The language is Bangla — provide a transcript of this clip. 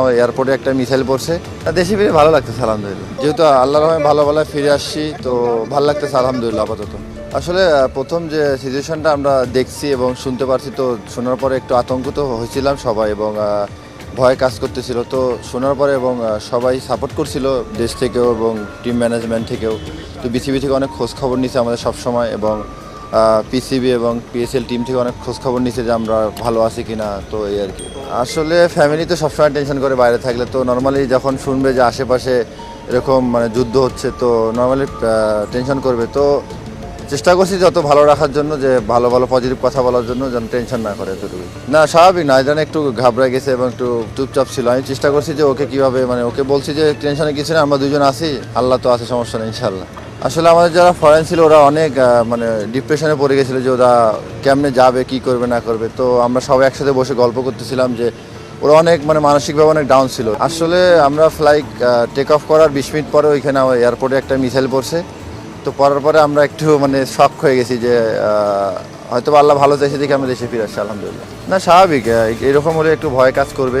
এয়ারপোর্টে একটা মিসাইল পড়ছে। দেশে ফিরে ভালো লাগতেছে, আলহামদুলিল্লাহ। যেহেতু আল্লাহ রহমে ভালো ভালো ফিরে আসছি, তো ভালো লাগতেছে, আলহামদুলিল্লাহ, আপাতত। আসলে প্রথম যে সিচুয়েশনটা আমরা দেখছি এবং শুনতে পারছি, তো শোনার পরে একটু আতঙ্কিত হয়েছিলাম সবাই এবং ভয় কাজ করতেছিল। তো শোনার পরে এবং সবাই সাপোর্ট করছিল দেশ থেকেও এবং টিম ম্যানেজমেন্ট থেকেও। তো বিসিবি থেকে অনেক খোঁজ খবর নিছে আমাদের সবসময় এবং পিসিবি এবং পিএসএল টিম থেকে অনেক খোঁজ খবর নিছে যে আমরা ভালো আছি কিনা, তো এই আর কি। আসলে ফ্যামিলি তো সবসময় টেনশন করে বাইরে থাকলে, তো নর্মালি যখন শুনবে যে আশেপাশে এরকম মানে যুদ্ধ হচ্ছে, তো নর্মালি টেনশন করবে। তো চেষ্টা করছি যত ভালো রাখার জন্য, যে ভালো ভালো পজিটিভ কথা বলার জন্য যেন টেনশন না করে এতটুকু না, স্বাভাবিক না যেন একটু ঘাবড়ে গেছে এবং একটু চুপচাপ ছিল। আমি চেষ্টা করছি যে ওকে কীভাবে মানে ওকে বলছি যে টেনশনে কিছু না আমরা দুজন আছি, আল্লাহ তো আছে, সমস্যা নেই ইনশাল্লাহ আসলে আমাদের যারা ফরেন ছিল, ওরা অনেক মানে ডিপ্রেশনে পড়ে গেছিল যে ওরা কেমনে যাবে, কি করবে, না করবে। তো আমরা সবাই একসাথে বসে গল্প করতেছিলাম যে ওরা অনেক মানে মানসিকভাবে অনেক ডাউন ছিল। আসলে আমরা ফ্লাইট টেক অফ করার বিশ মিনিট পরে ওইখানে এয়ারপোর্টে একটা মিসাইল পড়ছে। তো পড়ার পরে আমরা একটু মানে শখ হয়ে গেছি যে হয়তো আল্লাহ ভালো চাইছে দেখে আমরা দেশে ফিরে আসছি, আলহামদুলিল্লাহ। না, স্বাভাবিক এরকম হলে একটু ভয় কাজ করবে।